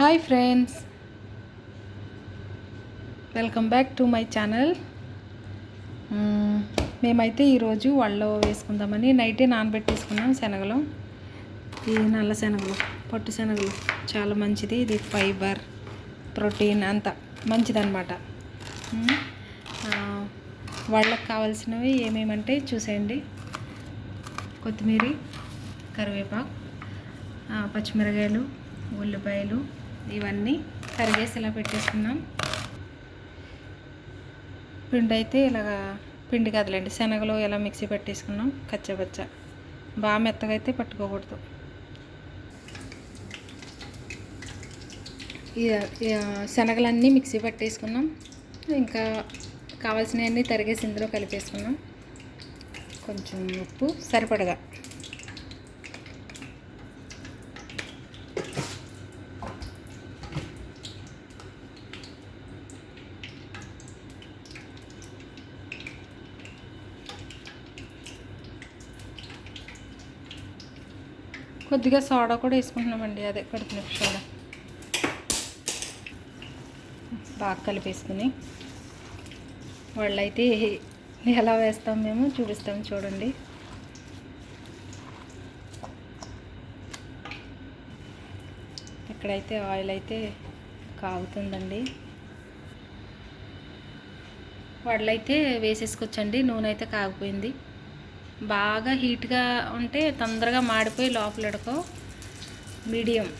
Hi friends welcome back to my channel మేమైతే ఈరోజు వాళ్ళలో వేసుకుందామని నైటే నానబెట్టేసుకున్నాం శనగలు. ఈ నల్ల శనగలు పొట్టు శనగలు. చాలా మంచిది. ఇది ఫైబర్ ప్రోటీన్ అంతా మంచిదన్నమాట. Mm, వాళ్ళకి కావాల్సినవి ఏమేమంటే చూసేయండి. కొత్తిమీర కరివేపాకు పచ్చిమిరకాయలు ఉల్లిపాయలు ఇవన్నీ కరిగేసి ఇలా పెట్టేసుకున్నాం పిండి అయితే ఇలాగా పిండి కదలండి. శనగలు ఇలా మిక్సీ పెట్టేసుకున్నాం. కచ్చపచ్చ బాగా మెత్తగా అయితే పట్టుకోకూడదు. శనగలన్నీ మిక్సీ పట్టేసుకున్నాం. ఇంకా కావాల్సినవన్నీ తరిగేసి ఇందులో కలిపేసుకున్నాం. కొంచెం ఉప్పు సరిపడగా. కొద్దిగా సోడా కూడా వేసుకుంటున్నామండి అదే కడుపునొప్పి సోడా బాగా కలిపేసుకుని. వాళ్ళైతే ఎలా వేస్తాం మేము చూపిస్తాం చూడండి. ఇక్కడైతే ఆయిల్ అయితే కాగుతుందండి. వాళ్ళైతే వేసేసుకోవచ్చండి నూనె అయితే కాగిపోయింది. బాగా హీట్గా ఉంటే తొందరగా మాడిపోయి లోపల మీడియం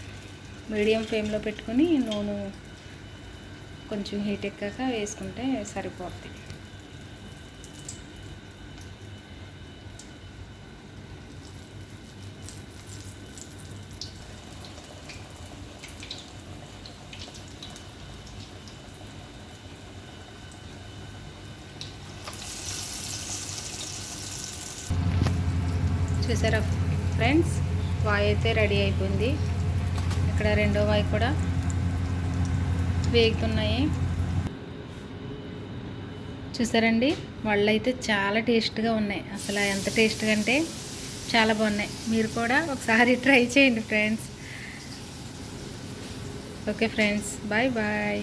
మీడియం ఫ్లేమ్లో పెట్టుకొని నూనె కొంచెం హీట్ ఎక్కాక వేసుకుంటే సరిపోతుంది చూసారా ఫ్రెండ్స్? వాయి అయితే రెడీ అయిపోయింది. ఇక్కడ రెండో వాయి కూడా వేగుతున్నాయి. చూసారండి? వాళ్ళు అయితే చాలా టేస్ట్గా ఉన్నాయి. అసలు ఎంత టేస్ట్గా అంటే చాలా బాగున్నాయి. మీరు కూడా ఒకసారి ట్రై చేయండి friends. Okay friends. Bye bye.